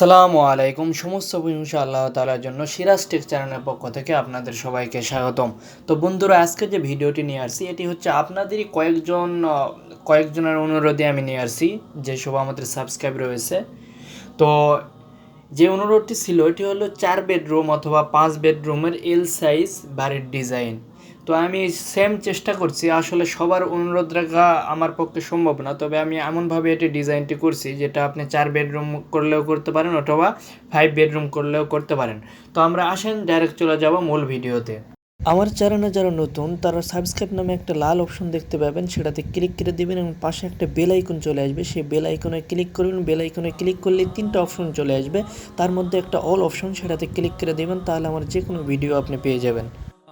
আসসালামু আলাইকুম। সমস্ত প্রশংসা আল্লাহ তালার জন্য সিরাজ টেক চ্যানেলের পক্ষ থেকে আপনাদের সবাইকে স্বাগতম। তো বন্ধুরা, আজকে যে ভিডিওটি নিয়ে আসছি, এটি হচ্ছে আপনাদেরই কয়েকজন কয়েকজনের অনুরোধে আমি নিয়ে আসছি যেসব আমাদের সাবস্ক্রাইব রয়েছে। তো যে অনুরোধটি ছিল, এটি হলো চার বেডরুম অথবা পাঁচ বেডরুমের এল সাইজ বাড়ির ডিজাইন তো আমি সেম চেষ্টা করছি, আসলে সবার অনুরোধ রাখা আমার পক্ষে সম্ভব না। তবে আমি এমনভাবে এটি ডিজাইনটি করছি, যেটা আপনি চার বেডরুম করলেও করতে পারেন অথবা ফাইভ বেডরুম করলেও করতে পারেন। তো আমরা আসেন ডাইরেক্ট চলে যাব মূল ভিডিওতে। আমার চ্যানেলে যারা নতুন, তারা সাবস্ক্রাইব নামে একটা লাল অপশন দেখতে পাবেন, সেটাতে ক্লিক করে দেবেন এবং পাশে একটা বেল আইকন চলে আসবে। সেই বেল আইকনে ক্লিক করবেন বেল আইকনে ক্লিক করলে তিনটা অপশন চলে আসবে। তার মধ্যে একটা অল অপশন সেটাতে ক্লিক করে দেবেন, তাহলে আমার যে কোনো ভিডিও আপনি পেয়ে যাবেন।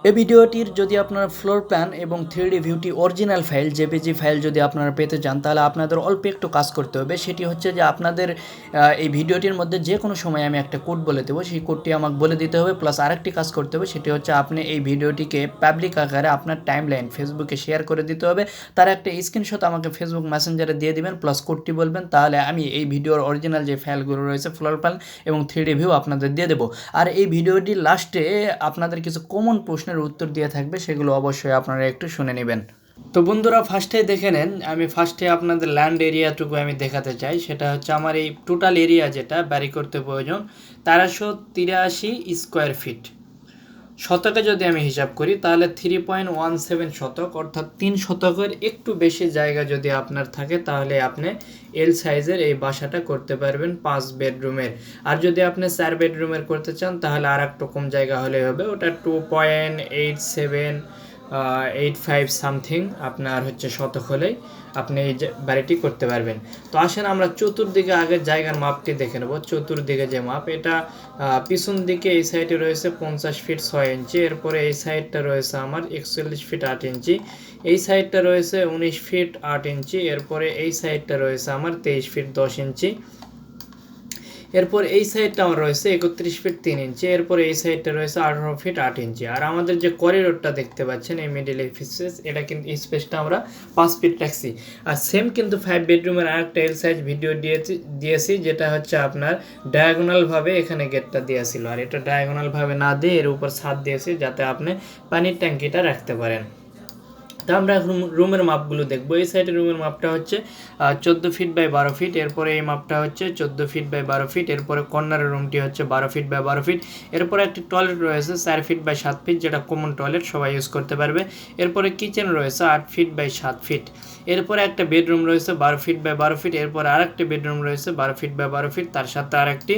এই ভিডিওটির যদি আপনারা ফ্লোর প্ল্যান এবং থ্রি ডি ভিউটি অরিজিনাল ফাইল জেপিজি ফাইল যদি আপনারা পেতে চান, তাহলে আপনাদের অল্প একটু কাজ করতে হবে। সেটি হচ্ছে যে আপনাদের এই ভিডিওটির মধ্যে যে কোনো সময় আমি একটা কোড বলে দেবো। সেই কোডটি আমাকে বলে দিতে হবে প্লাস আরেকটি কাজ করতে হবে, সেটি হচ্ছে আপনি এই ভিডিওটিকে পাবলিক আকারে আপনার টাইম লাইন ফেসবুকে শেয়ার করে দিতে হবে। তার একটা স্ক্রিনশট আমাকে ফেসবুক মেসেঞ্জারে দিয়ে দিবেন প্লাস কোডটি বলবেন, তাহলে আমি এই ভিডিওর অরিজিনাল যে ফাইলগুলো রয়েছে ফ্লোর প্ল্যান এবং থ্রি ডি ভিউ আপনাদের দিয়ে দেবো। আর এই ভিডিওটি লাস্টে আপনাদের কিছু কমন প্রশ্নের উত্তর দিয়ে থাকবে, সেগুলো অবশ্যই আপনারা একটু শুনে নেবেন। তো বন্ধুরা ফার্স্টে দেখে নেন, আমি ফার্স্টে আপনাদের ল্যান্ড এরিয়াটুকু আমি দেখাতে চাই। সেটা হচ্ছে আমার এই টোটাল এরিয়া যেটা ব্যারি করতে প্রয়োজন, তেরোশো তিরাশি স্কোয়ার ফিট শতকে যদি আমি হিসাব করি, তাহলে থ্রি পয়েন্ট ওয়ান সেভেন শতক, অর্থাৎ তিন শতকের একটু বেশি জায়গা যদি আপনার থাকে, তাহলে আপনি এল সাইজের এই বাসাটা করতে পারবেন পাঁচ বেডরুমের আর যদি আপনি চার বেডরুমের করতে চান, তাহলে আর একটু কম জায়গা হলে হবে, ওটা two point eight seven eight five something আপনার হচ্ছে শতক হলেই আপনি এই বাড়িটি করতে পারবেন। তো আসেন আমরা চতুর্দিকে আগে জায়গার মাপটি দেখে নেব। চতুর্দিকে যে মাপ, এটা পিছন দিকে এই সাইডে রয়েছে পঞ্চাশ ফিট ছয় ইঞ্চি এরপরে এই সাইডটা রয়েছে আমার একচল্লিশ ফিট আট ইঞ্চি এই সাইডটা রয়েছে উনিশ ফিট আট ইঞ্চি এরপরে এই সাইডটা রয়েছে আমার তেইশ ফিট দশ ইঞ্চি এরপর এই সাইডটা আমার রয়েছে একত্রিশ ফিট তিন ইঞ্চি, এরপর এই সাইডটা রয়েছে আঠারো ফিট আট ইঞ্চি। আর আমাদের যে করিডোরটা দেখতে পাচ্ছেন, এই মিডিল স্পেস এটা কিন্তু স্পেসটা আমরা পাঁচ ফিট রাখছি। আর সেম কিন্তু ফাইভ বেডরুমের আরেকটা এল সাইজ ভিডিও দিয়েছি দিয়েছি, যেটা হচ্ছে আপনার ডায়াগোনালভাবে এখানে গেটটা দেওয়া ছিল। আর এটা ডায়াগোনালভাবে না দিয়ে এর উপর ছাদ দিয়েছি, যাতে আপনি পানির ট্যাঙ্কিটা রাখতে পারেন। তা আমরা রুমের মাপগুলো দেখব। এই সাইডের রুমের মাপটা হচ্ছে চোদ্দ ফিট বাই বারো ফিট এরপরে এই মাপটা হচ্ছে চোদ্দ ফিট বাই বারো ফিট এরপরে কর্নারের রুমটি হচ্ছে বারো ফিট বাই বারো ফিট এরপরে একটি টয়লেট রয়েছে চার ফিট বাই সাত ফিট যেটা কমন টয়লেট সবাই ইউজ করতে পারবে। এরপরে কিচেন রয়েছে আট ফিট বাই সাত ফিট এরপরে একটা বেডরুম রয়েছে বারো ফিট বাই বারো ফিট এরপরে আর একটা বেডরুম রয়েছে বারো ফিট বাই বারো ফিট তার সাথে আর একটি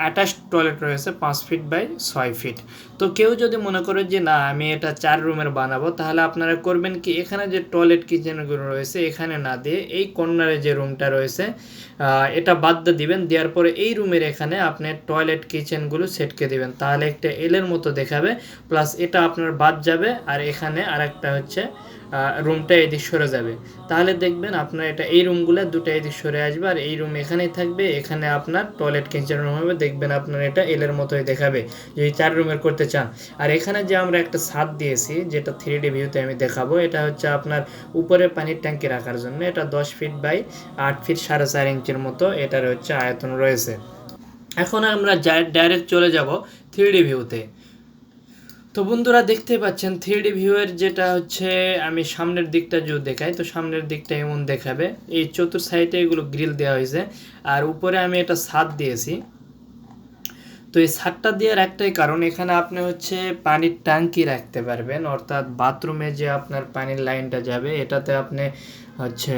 অ্যাটাচ টয়লেট রয়েছে পাঁচ ফিট বাই ছয় ফিট তো কেউ যদি মনে করে যে, না, আমি এটা চার রুমের বানাবো, তাহলে আপনারা করবেন কি? এখানে যে টয়লেট কিচেনগুলো রয়েছে, এখানে না দিয়ে এই কর্নারে যে রুমটা রয়েছে এটা বাদ দিবেন। দেওয়ার পরে এই রুমের এখানে আপনি টয়লেট কিচেনগুলো সেটকে দিবেন। তাহলে একটা এলের মতো দেখাবে। প্লাস এটা আপনার বাদ যাবে। আর এখানে আর একটা হচ্ছে রুমটা এদিক সরে যাবে। তাহলে দেখবেন আপনার এটা এই রুমগুলো দুটো এদিক সরে আসবে আর এই রুম এখানেই থাকবে, এখানে আপনার টয়লেট কিচেন রুম হবে, দেখবেন আপনার এটা এলের মতোই দেখাবে, যদি চার রুমের করতে চান। আর এখানে যে আমরা একটা ছাদ দিয়েছি, যেটা থ্রি ডি ভিউতে আমি দেখাবো, এটা হচ্ছে আপনার উপরে পানির ট্যাঙ্কি রাখার জন্য, এটা দশ ফিট বাই আট ফিট সাড়ে চার ইঞ্চির মতো এটার হচ্ছে আয়তন রয়েছে। এখন আমরা ডাইরেক্ট চলে যাব থ্রি ডি ভিউতে তো বন্ধুরা দেখতে পাচ্ছেন থ্রিডি ভিউয়ের যেটা হচ্ছে, আমি সামনের দিকটা যদি দেখাই, তো সামনের দিকটা এমন দেখাবে। এই চতুর সাইডে এগুলো গ্রিল দেওয়া হয়েছে, আর উপরে আমি এটা ছাদ দিয়েছি। তো এই ছাদটা দেওয়ার একটাই কারণ, এখানে আপনি হচ্ছে পানির ট্যাঙ্কি রাখতে পারবেন, অর্থাৎ বাথরুমে যে আপনার পানির লাইনটা যাবে, এটাতে আপনি হচ্ছে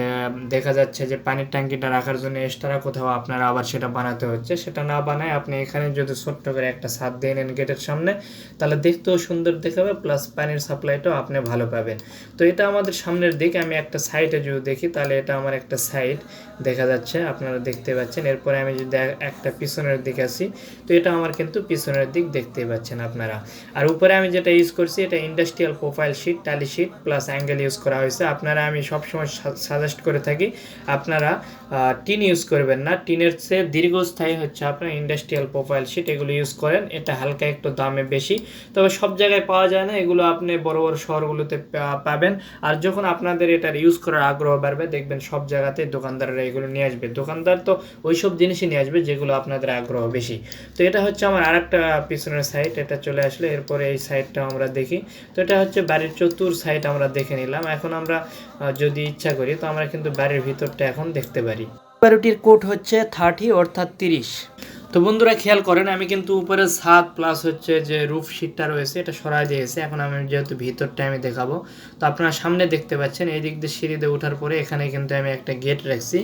দেখা যাচ্ছে যে পানির ট্যাঙ্কিটা রাখার জন্য এক্সট্রা কোথাও আপনার আবার সেটা বানাতে হচ্ছে। সেটা না বানায় আপনি এখানে যদি ছোট্ট করে একটা ছাদ দিয়ে নেন গেটের সামনে, তাহলে দেখতেও সুন্দর দেখাবে প্লাস পানির সাপ্লাইটাও আপনি ভালো পাবেন। তো এটা আমাদের সামনের দিক, আমি একটা সাইডে যদি দেখি, তাহলে এটা আমার একটা সাইড দেখা যাচ্ছে, আপনারা দেখতে পাচ্ছেন। এরপরে আমি যদি একটা পিছনের দিক আসি, তো এটা আমার কিন্তু পিছনের দিক দেখতেই পাচ্ছেন আপনারা। আর উপরে আমি যেটা ইউজ করছি, এটা ইন্ডাস্ট্রিয়াল প্রোফাইল শিট টালি শিট প্লাস অ্যাঙ্গেল ইউজ করা হয়েছে। আপনারা আমি সবসময় সাজেস্ট করে থাকি, আপনারা টিন ইউজ করবেন না। টিনের চেয়ে দীর্ঘস্থায়ী হচ্ছে আপনার ইন্ডাস্ট্রিয়াল প্রোফাইল শিট এগুলো ইউজ করেন। এটা হালকা একটু দামে বেশি। তবে সব জায়গায় পাওয়া যায় না, এগুলো আপনি বড় বড় শহরগুলোতে পাবেন। আর যখন আপনাদের এটার ইউজ করার আগ্রহ বাড়বে, দেখবেন সব জায়গাতে দোকানদাররা এগুলো নিয়ে আসবে। দোকানদার তো ওই সব জিনিসই নিয়ে আসবে যেগুলো আপনাদের আগ্রহ বেশি। তো এটা হচ্ছে আমার আরেকটা পিছনের সাইড এটা চলে আসলে এরপরে এই সাইডটা আমরা দেখি। তো এটা হচ্ছে বাড়ির চতুর সাইড আমরা দেখে নিলাম। এখন আমরা যদি ইচ্ছা করি, তো আমরা কিন্তু বাড়ির ভিতরটা এখন দেখতে পারি। বারোটির কোট হচ্ছে থার্টি, অর্থাৎ তিরিশ। তো বন্ধুরা খেয়াল করেন, আমি কিন্তু উপরে ছাদ প্লাস হচ্ছে যে রুফ শিটটা রয়েছে, এটা সরাই দিয়েছে। এখন আমি যেহেতু ভিতরটা আমি দেখাবো, তো আপনারা সামনে দেখতে পাচ্ছেন এই দিক দিয়ে সিঁড়ি দিয়ে ওঠার পরে এখানে কিন্তু আমি একটা গেট রাখছি।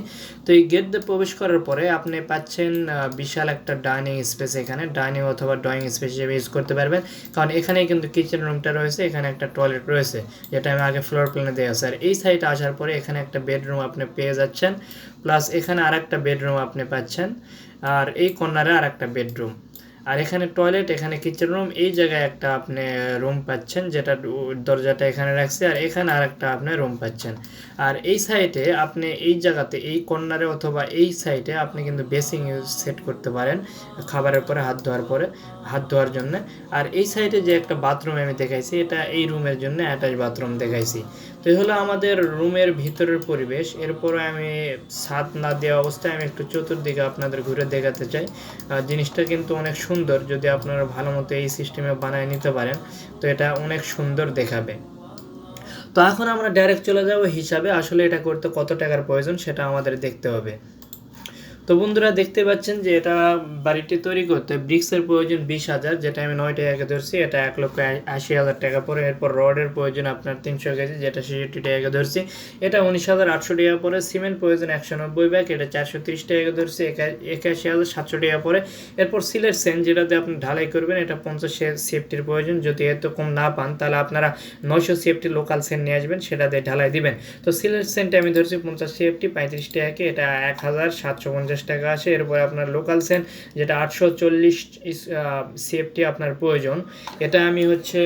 তো এই গেট দিয়ে প্রবেশ করার পরে আপনি পাচ্ছেন বিশাল একটা ডাইনিং স্পেস এখানে ডাইনিং অথবা ড্রয়িং স্পেস হিসেবে ইউজ করতে পারবেন। কারণ এখানে কিন্তু কিচেন রুমটা রয়েছে, এখানে একটা টয়লেট রয়েছে, যেটা আমি আগে ফ্লোর প্ল্যানে দেওয়া আছে আর এই সাইডে আসার পরে এখানে একটা বেডরুম আপনি পেয়ে যাচ্ছেন প্লাস এখানে আর একটা বেডরুম আপনি পাচ্ছেন। আর এই কর্নারে আর একটা বেডরুম। আর এখানে টয়লেট, এখানে কিচেন রুম এই জায়গায় একটা আপনি রুম পাচ্ছেন যেটা দরজাটা এখানে রাখছে আর এখানে আর একটা আপনি রুম পাচ্ছেন। আর এই সাইডে আপনি এই জায়গাতে, এই কর্নারে অথবা এই সাইডে আপনি কিন্তু বেসিং সেট করতে পারেন খাবারের পরে হাত ধোয়ার পরে, হাত ধোয়ার জন্য। আর এই সাইডে যে একটা বাথরুম আমি দেখাইছি, এটা এই রুমের জন্য অ্যাটাচ বাথরুম দেখাইছি। তো হলো আমাদের রুমের ভিতরের পরিবেশ, এরপরে আমি ছাদ না দেওয়া অবস্থায় আমি একটু চতুর্দিকে আপনাদের ঘুরে দেখাতে চাই। জিনিসটা কিন্তু অনেক সুন্দর, যদি আপনারা ভালো মতো এই সিস্টেমে বানায় নিতে পারেন, তো এটা অনেক সুন্দর দেখাবে। তো এখন আমরা ডাইরেক্ট চলে যাব হিসাবে, আসলে এটা করতে কত টাকার প্রয়োজন সেটা আমাদের দেখতে হবে। তো বন্ধুরা দেখতে পাচ্ছেন যে এটা বাড়িটি তৈরি করতে ব্রিক্সের প্রয়োজন বিশ হাজার যেটা আমি নয় টাকাকে ধরছি, এটা এক লক্ষ আশি হাজার টাকা পরে। এরপর রডের প্রয়োজন আপনার তিনশো কেজি, যেটা ছেষট্টি টাকাকে ধরছি। এটা উনিশ হাজার আটশো টাকা পরে। সিমেন্ট প্রয়োজন একশো নব্বই ব্যাগ, এটা চারশো তিরিশ টাকা ধরছি, একা- একাশি হাজার সাতশো টাকা পরে। এরপর সিলের সেন যেটাতে আপনি ঢালাই করবেন, এটা পঞ্চাশ সেফটির প্রয়োজন। যদি এত কম না পান, তাহলে আপনারা নয়শো সেফটি লোকাল সেন নিয়ে আসবেন সেটা দিয়ে ঢালাই দিবেন। তো সিলের সেন্টে আমি ধরছি পঞ্চাশ সেফটি পঁয়ত্রিশ টাকাকে, এটা এক হাজার সাতশো পঞ্চাশ টাকা আছে এরপরে আপনার লোকাল সেন যেটা আটশো চল্লিশ সেফটি আপনার প্রয়োজন। এটা আমি হচ্ছে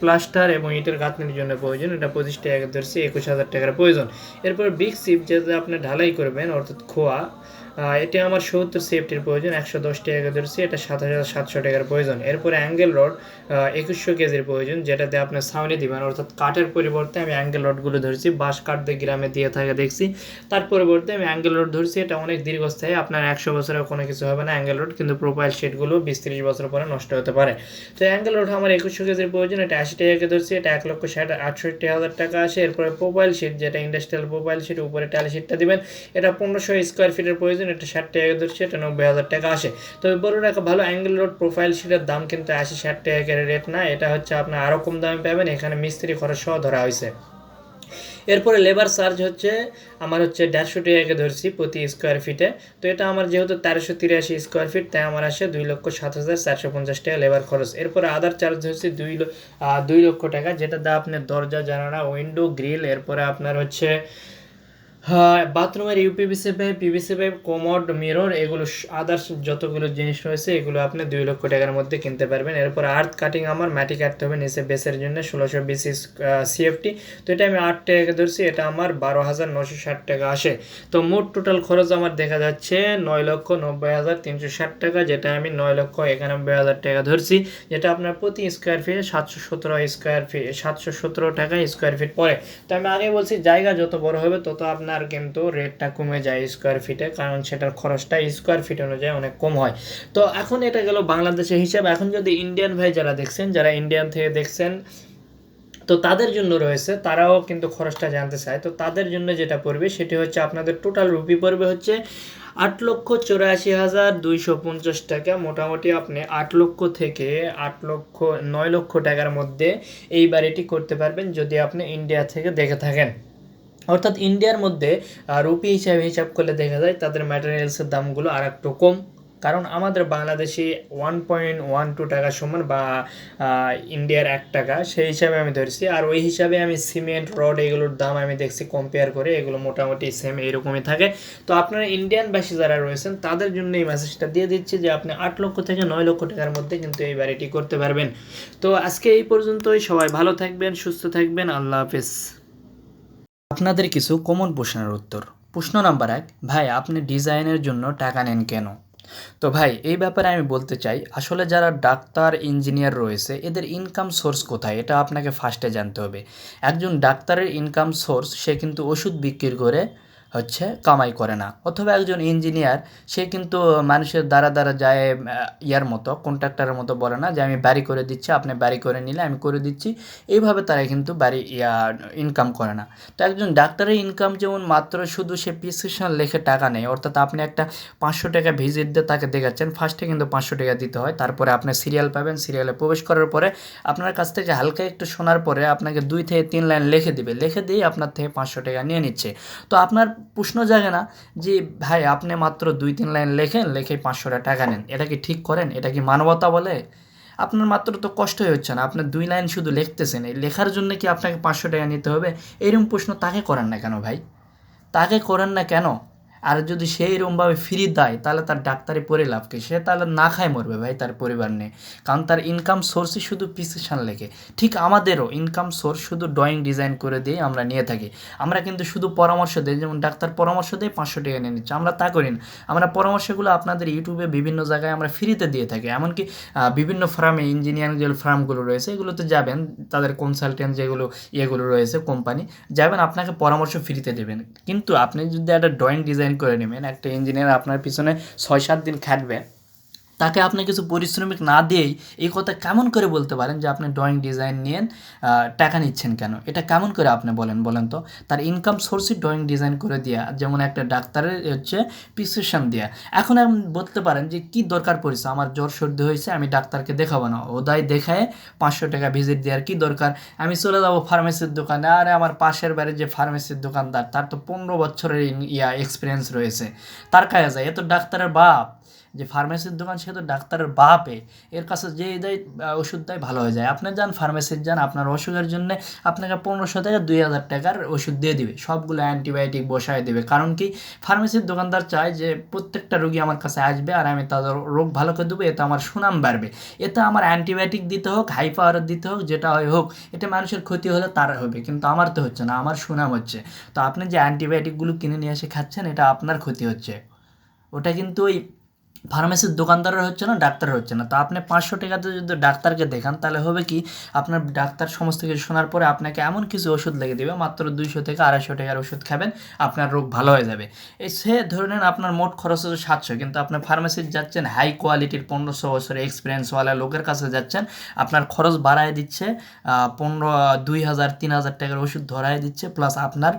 প্লাস্টার এবং ইটের গাঁথনির জন্য প্রয়োজন, এটা পঁচিশ টাকা ধরছি, একুশ হাজার টাকার প্রয়োজন। এরপর বিগ সিপ যেটা আপনি ঢালাই করবেন, অর্থাৎ খোয়া এটা আমার সত্তর সেফটির প্রয়োজন, একশো দশ টাকা ধরছি, এটা সাত হাজার সাতশো টাকার প্রয়োজন। এরপরে অ্যাঙ্গেল রড একুশশো কেজির প্রয়োজন, যেটাতে আপনার সাউনি দিবেন। অর্থাৎ কাঠের পরিবর্তে আমি অ্যাঙ্গেল রডগুলো ধরছি, বাঁশ কাঠ দিয়ে গ্রামে দিয়ে থাকে দেখছি। তার পরিবর্তে আমি অ্যাঙ্গেল রড ধরছি, এটা অনেক দীর্ঘস্থায়ী, আপনার একশো বছরের কোনো কিছু হবে না অ্যাঙ্গেল রড কিন্তু প্রোফাইল শিটগুলো বিশ তিরিশ বছর পরে নষ্ট হতে পারে। তো অ্যাঙ্গেল রড আমার একুশশো কেজির প্রয়োজন, এটা আশি টাকাকে ধরছি, এটা এক লক্ষ ষাট, আটষট্টি হাজার টাকা আসে। এরপরে প্রোফাইল শিট যেটা ইন্ডাস্ট্রিয়াল প্রোফাইল শিট উপরে টালি শিটটা দিবেন, এটা পনেরোশো স্কোয়ার ফিটের প্রয়োজন এটা ষাট টাকা ধরছি এটা নব্বই হাজার টাকা আসে। তবে বড় একটা ভালো অ্যাঙ্গেল রোড প্রোফাইল শিটের দাম কিন্তু আশি ষাট টাকা রেট না, এটা হচ্ছে আপনার আরও কম দামে পাবেন, এখানে মিস্ত্রি খরচ সহ ধরা হয়েছে। এরপরে লেবার চার্জ হচ্ছে, আমার হচ্ছে দেড়শো টাকাকে ধরছি প্রতি স্কোয়ার ফিটে তো এটা আমার যেহেতু তেরোশো তিরাশি স্কোয়ার ফিট তাই আমার আসে দুই লক্ষ সাত হাজার চারশো পঞ্চাশ টাকা লেবার খরচ। এরপরে আদার চার্জ হচ্ছে দুই দুই লক্ষ টাকা যেটা দা আপনার দরজা, জানালা উইন্ডো গ্রিল এরপরে আপনার হচ্ছে বাথরুমের UPVC pipe PVC pipe commode mirror এগুলো আদার্স যতগুলো জিনিস রয়েছে, এগুলো আপনি দুই লক্ষ টাকার মধ্যে কিনতে পারবেন। এরপর আর্থ কাটিং আমার মাটি কাটতে হবে নিচে বেসের জন্য, ষোলোশো বিশ সিএফটি তো এটা আমি আট টাকা ধরছি, এটা আমার বারো হাজার নশো ষাট টাকা আসে। তো মোট টোটাল খরচ আমার দেখা যাচ্ছে নয় লক্ষ নব্বই হাজার তিনশো ষাট টাকা, যেটা আমি নয় লক্ষ একানব্বই হাজার টাকা ধরছি, যেটা আপনার প্রতি স্কোয়ার ফিট সাতশো সতেরো স্কোয়ার ফিট সাতশো সতেরো টাকা স্কোয়ার ফিট পড়ে। তো আমি আগে বলছি, জায়গা যত বড় হবে, তত আপনার কিন্তু রেটটা কমে যায় স্কোয়ার ফিটে কারণ সেটার খরচটা স্কোয়ার ফিট অনুযায়ী অনেক কম হয়। তো এখন এটা গেল বাংলাদেশের হিসাব। এখন যদি ইন্ডিয়ান ভাই যারা দেখছেন, যারা ইন্ডিয়ান থেকে দেখছেন, তো তাদের জন্য রয়েছে, তারাও কিন্তু খরচটা জানতে চায়। তো তাদের জন্য যেটা পড়বে, সেটি হচ্ছে আপনাদের টোটাল রুপি পড়বে হচ্ছে আট লক্ষ চৌরাশি হাজার দুইশো পঞ্চাশ টাকা। মোটামুটি আপনি আট লক্ষ থেকে আট লক্ষ, নয় লক্ষ টাকার মধ্যে এই বাড়িটি করতে পারবেন, যদি আপনি ইন্ডিয়া থেকে দেখে থাকেন। অর্থাৎ ইন্ডিয়ার মধ্যে রুপি হিসাবে হিসাব করলে দেখা যায় তাদের ম্যাটেরিয়ালসের দামগুলো আর একটু কম। কারণ আমাদের বাংলাদেশে ওয়ান পয়েন্ট ওয়ান টু টাকা সমান বা ইন্ডিয়ার এক টাকা, সেই হিসাবে আমি ধরছি। আর ওই হিসাবে আমি সিমেন্ট রড এগুলোর দাম আমি দেখছি কম্পেয়ার করে এগুলো মোটামুটি সেম এরকমই থাকে। তো আপনারা ইন্ডিয়ানবাসী যারা রয়েছেন, তাদের জন্য এই মেসেজটা দিয়ে দিচ্ছি যে আপনি আট লক্ষ থেকে নয় লক্ষ টাকার মধ্যে কিন্তু এই বাড়িটি করতে পারবেন। তো আজকে এই পর্যন্তই। সবাই ভালো থাকবেন, সুস্থ থাকবেন। আল্লাহ হাফেজ। আপনাদের কিছু কমন প্রশ্নের উত্তর। প্রশ্ন নাম্বার এক, ভাই, আপনি ডিজাইনের জন্য টাকা নেন কেন? তো ভাই, এই ব্যাপারে আমি বলতে চাই, আসলে যারা ডাক্তার ইঞ্জিনিয়ার রয়েছে, এদের ইনকাম সোর্স কোথায়? এটা আপনাকে ফার্স্টে জানতে হবে। একজন ডাক্তারের ইনকাম সোর্স সে কিন্তু ওষুধ বিক্রি করে হচ্ছে কামাই করে না। অথবা একজন ইঞ্জিনিয়ার সে কিন্তু মানুষের দ্বারা দ্বারা যায় ইয়ার মতো কন্ট্রাক্টরের মতো বলে না যে, আমি বাড়ি করে দিচ্ছি, আপনি বাড়ি করে নিলে আমি করে দিচ্ছি। এইভাবে তারা কিন্তু বাড়ি, ইয়া ইনকাম করে না। তো একজন ডাক্তারের ইনকাম যেমন মাত্র শুধু সে প্রেসক্রিপশন লেখে টাকা নেই অর্থাৎ আপনি একটা পাঁচশো টাকা ভিজিট দিয়ে তাকে দেখাচ্ছেন ফার্স্টে কিন্তু পাঁচশো টাকা দিতে হয়, তারপরে আপনি সিরিয়াল পাবেন সিরিয়ালে প্রবেশ করার পরে আপনার কাছ থেকে হালকা একটু শোনার পরে আপনাকে দুই থেকে তিন লাইন লিখে দিবে। লিখে দিয়ে আপনার থেকে পাঁচশো টাকা নিয়ে নিচ্ছে। তো আপনার প্রশ্ন জাগে না যে, ভাই, আপনি মাত্র দুই, তিন লাইন লেখেন, লেখে পাঁচশো টাকা নেন। এটা কি ঠিক করেন? এটা কি মানবতা বলে? আপনার মাত্র তো কষ্টই হচ্ছে না। আপনার দুই লাইন শুধু লিখতেছেন। এই লেখার জন্য কি আপনাকে পাঁচশো টাকা নিতে হবে? এরকম প্রশ্ন তাকে করেন না কেন ভাই? তাকে করেন না কেন? আর যদি সে এরকমভাবে ফ্রি দেয়, তাহলে তার ডাক্তারি পড়ে লাভ কি? সে তাহলে না খায় মরবে ভাই তার পরিবার নিয়ে। কারণ তার ইনকাম সোর্সই শুধু প্রিসক্রিপশন লেখে। ঠিক আমাদেরও ইনকাম সোর্স শুধু ড্রয়িং ডিজাইন করে দিয়ে আমরা নিয়ে থাকি। আমরা কিন্তু শুধু পরামর্শ দিই, যেমন ডাক্তার পরামর্শ দেয় পাঁচশো টাকা নিয়ে নিচ্ছে। আমরা তা করি না। আমরা পরামর্শগুলো আপনাদের ইউটিউবে বিভিন্ন জায়গায় আমরা ফ্রিতে দিয়ে থাকি। এমনকি বিভিন্ন ফার্মে ইঞ্জিনিয়ারিং যে ফার্মগুলো রয়েছে এগুলোতে যাবেন, তাদের কনসালটেন্ট যেগুলো, ইয়েগুলো রয়েছে কোম্পানি যাবেন, আপনাকে পরামর্শ ফ্রিতে দেবেন। কিন্তু আপনি যদি একটা ড্রয়িং ডিজাইন করে নেবেন। একটা ইঞ্জিনিয়ার আপনার পিছনে ছয় সাত দিন খাটবে। তাকে আপনি কিছু পরিশ্রমিক না দিয়েই এই কথা কেমন করে বলতে পারেন যে আপনি ড্রয়িং ডিজাইন নিয়ে টাকা নিচ্ছেন কেন? এটা কেমন করে আপনি বলেন বলেন তো? তার ইনকাম সোর্সই ড্রয়িং ডিজাইন করে দেওয়া যেমন একটা ডাক্তারের হচ্ছে প্রিসক্রিপশন দেওয়া এখন আপনি বলতে পারেন যে কি দরকার পড়েছে? আমার জ্বর সর্দি হয়েছে, আমি ডাক্তারকে দেখাবো না। ওদাই দেখায় পাঁচশো টাকা ভিজিট দেওয়ার কি দরকার? আমি চলে যাব ফার্মেসির দোকানে। আরে আমার পাশের বাড়ির যে ফার্মেসির দোকানদার, তার তো পনেরো বছরের ইয়া এক্সপিরিয়েন্স রয়েছে। তার কাছে যায়। এ তো ডাক্তারের বাপ। যে ফার্মেসির দোকান সে তো ডাক্তারের বাপে, এর কাছে যে দেয় ওষুধ দেয় ভালো হয়ে যায়। আপনি যান ফার্মেসির, যান আপনার অসুখের জন্য আপনাকে পনেরোশো থেকে দুই হাজার টাকার ওষুধ দিয়ে দিবে। সবগুলো অ্যান্টিবায়োটিক বসায় দেবে। কারণ কি, ফার্মেসির দোকানদার চায় যে প্রত্যেকটা রোগী আমার কাছে আসবে আর আমি তাদের রোগ ভালো করে দেবো, এতে আমার সুনাম বাড়বে। এতে আমার অ্যান্টিবায়োটিক দিতে হোক হাই পাওয়ার দিতে হোক, যেটা হয় হোক এটা মানুষের ক্ষতি হলে তার হবে। কিন্তু আমার তো হচ্ছে না, আমার সুনাম হচ্ছে। তো আপনি যে অ্যান্টিবায়োটিকগুলো কিনে নিয়ে এসে খাচ্ছেন, এটা আপনার ক্ষতি হচ্ছে। ওটা কিন্তু ওই ফার্মেসির দোকানদারের হচ্ছে না, ডাক্তারের হচ্ছে না। তো আপনি পাঁচশো টাকাতে যদি ডাক্তারকে দেখান, তাহলে হবে কি, আপনার ডাক্তার সমস্ত কিছু শোনার পরে আপনাকে এমন কিছু ওষুধ লেগে দেবে, মাত্র দুইশো থেকে আড়াইশো টাকার ওষুধ খাবেন, আপনার রোগ ভালো হয়ে যাবে। এই সে ধরে নেন আপনার মোট খরচ হচ্ছে সাতশো, কিন্তু আপনার ফার্মেসির যাচ্ছেন, হাই কোয়ালিটির পনেরোশো বছরের এক্সপিরিয়েন্সওয়ালা লোকের কাছে যাচ্ছেন, আপনার খরচ বাড়ায় দিচ্ছে পনেরো, দুই হাজার, তিন হাজার টাকার ওষুধ ধরায় দিচ্ছে প্লাস আপনার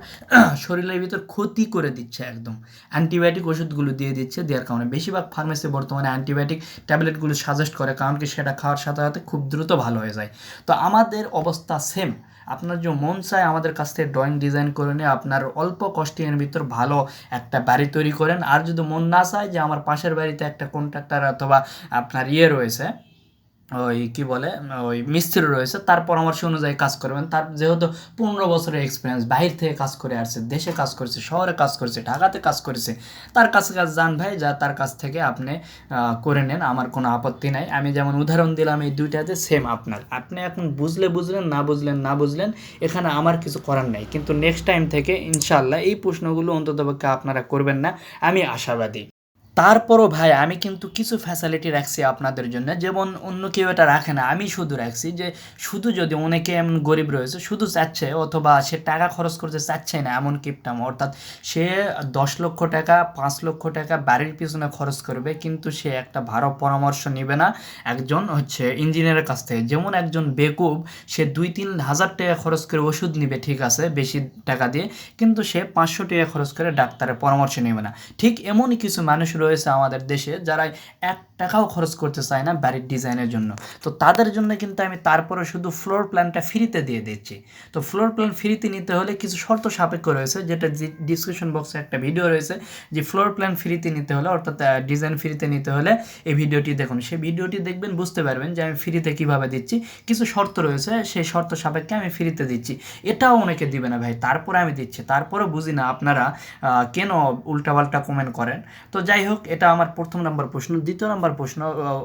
শরীরের ভিতর ক্ষতি করে দিচ্ছে একদম। অ্যান্টিবায়োটিক ওষুধগুলো দিয়ে দিচ্ছে, দেওয়ার কারণে। বেশিরভাগ ফার্মেসি বর্তমানে অ্যান্টিবায়োটিক ট্যাবলেটগুলো সাজেস্ট করে, কারণ কি সেটা খাওয়ার সাথে সাথে খুব দ্রুত ভালো হয়ে যায়। তো আমাদের অবস্থা সেম আপনার যে মন চায় আমাদের কাছ থেকে ড্রয়িং ডিজাইন করে নিয়ে আপনার অল্প কষ্টের ভিতর ভালো একটা বাড়ি তৈরি করেন। আর যদি মন না চায় যে আমার পাশের বাড়িতে একটা কন্ট্রাক্টর অথবা আপনার ইয়ে রয়েছে ওই কি বলে, ওই মিস্ত্রি রয়েছে, তার পরামর্শ অনুযায়ী কাজ করবেন। তার যেহেতু পনেরো বছরের এক্সপিরিয়েন্স বাইরে থেকে কাজ করে আসছে, দেশে কাজ করেছে, শহরে কাজ করেছে, ঢাকাতে কাজ করেছে, তার কাছে কাজ যান ভাই, যা তার কাছ থেকে আপনি করে নেন, আমার কোনো আপত্তি নাই। আমি যেমন উদাহরণ দিলাম এই দুইটাতে সেম আপনার। আপনি এখন বুঝলে বুঝলেন, না বুঝলেন না বুঝলেন, এখানে আমার কিছু করার নাই। কিন্তু নেক্সট টাইম থেকে ইনশাল্লাহ এই প্রশ্নগুলো অন্ততপক্ষে আপনারা করবেন না। আমি আশাবাদী। তারপরও ভাই, আমি কিন্তু কিছু ফ্যাসিলিটি রাখছি আপনাদের জন্য। যেমন অন্য কেউ এটা রাখে না, আমি শুধু রাখছি যে, শুধু যদি অনেকে এমন গরিব রয়েছে, শুধু চাচ্ছে অথবা সে টাকা খরচ করতে চাচ্ছে না এমন কিপটাম, অর্থাৎ সে দশ লক্ষ টাকা, পাঁচ লক্ষ টাকা বাড়ির পিছনে খরচ করবে, কিন্তু সে একটা ভালো পরামর্শ নেবে না। একজন হচ্ছে ইঞ্জিনিয়ারের কাছ থেকে, যেমন একজন বেকুব, সে দুই তিন হাজার টাকা খরচ করে ওষুধ নিবে, ঠিক আছে, বেশি টাকা দিয়ে, কিন্তু সে পাঁচশো টাকা খরচ করে ডাক্তারের পরামর্শ নেবে না। ঠিক এমনই কিছু মানুষ রয়েছে আমাদের দেশে, যারা এক টাকাও খরচ করতে চায় না বাড়ির ডিজাইনের জন্য। তো তাদের জন্য কিন্তু আমি তারপরে শুধু ফ্লোর প্ল্যানটা ফ্রিতে দিয়ে দিচ্ছি। তো ফ্লোর প্ল্যান ফ্রিতে নিতে হলে কিছু শর্ত সাপেক্ষ রয়েছে, যেটা ডিসক্রিপশন বক্সে একটা ভিডিও রয়েছে, যে ফ্লোর প্ল্যান ফ্রিতে নিতে হলে, অর্থাৎ ডিজাইন ফ্রিতে নিতে হলে এই ভিডিওটি দেখুন। সেই ভিডিওটি দেখবেন, বুঝতে পারবেন যে আমি ফ্রিতে কীভাবে দিচ্ছি। কিছু শর্ত রয়েছে, সেই শর্ত সাপেক্ষে আমি ফ্রিতে দিচ্ছি। এটাও অনেকে দিবে না ভাই, তারপরে আমি দিচ্ছি। তারপরে বুঝি না আপনারা কেন উল্টাপাল্টা কমেন্ট করেন। তো যাই হোক হোক এটা আমার প্রথম নাম্বার প্রশ্ন। দ্বিতীয় নাম্বার প্রশ্ন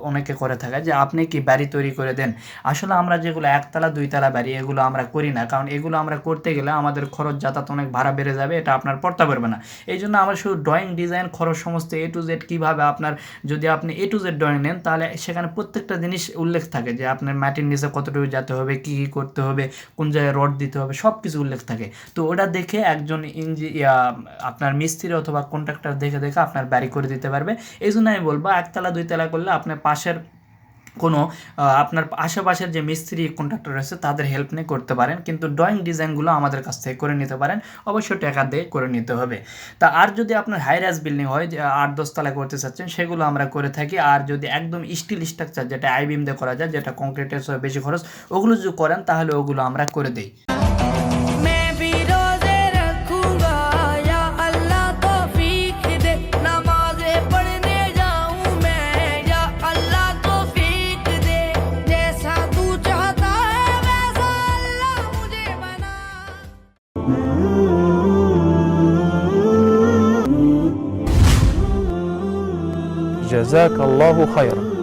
অনেকে করে থাকে যে, আপনি কি বাড়ি তৈরি করে দেন? আসলে আমরা যেগুলো একতলা, দুইতলা বাড়ি, এগুলো আমরা করি না। কারণ এগুলো আমরা করতে গেলে আমাদের খরচ, যাতায়াত অনেক ভাড়া বেড়ে যাবে, এটা আপনার পড়তে পারবে না। এই জন্য আমরা শুধু ড্রয়িং ডিজাইন খরচ সমস্ত এ টু জেড কীভাবে আপনার, যদি আপনি এ টু জেড ড্রয়িং নেন, তাহলে সেখানে প্রত্যেকটা জিনিস উল্লেখ থাকে যে, আপনার মাটির নিচে কতটুকু যেতে হবে, কী কী করতে হবে, কোন জায়গায় রড দিতে হবে সব কিছু উল্লেখ থাকে। তো ওটা দেখে একজন ইঞ্জি আপনার মিস্ত্রি অথবা কন্ট্রাক্টর দেখে দেখে আপনার বাড়ি করে দিতে পারবে। এই জন্য আমি বলব, একতলা, দুইতলা করলে আপনার পাশের কোনো আপনার আশেপাশের যে মিস্ত্রি কন্ট্রাক্টর আছে তাদের হেল্প নিয়ে করতে পারেন। কিন্তু ড্রয়িং ডিজাইনগুলো আমাদের কাছ থেকে করে নিতে পারেন। অবশ্যই টাকা দিয়ে করে নিতে হবে। তা আর যদি আপনার হাই রাইজ বিল্ডিং হয়, যে আট দশতলা করতে চাচ্ছেন, সেগুলো আমরা করে থাকি। আর যদি একদম স্টিল স্ট্রাকচার যেটা আইবিএম দিয়ে করা যায়, যেটা কংক্রিটের বেশি খরচ, ওগুলো যদি করেন, তাহলে ওগুলো আমরা করে দিই। جزاك الله خيرا.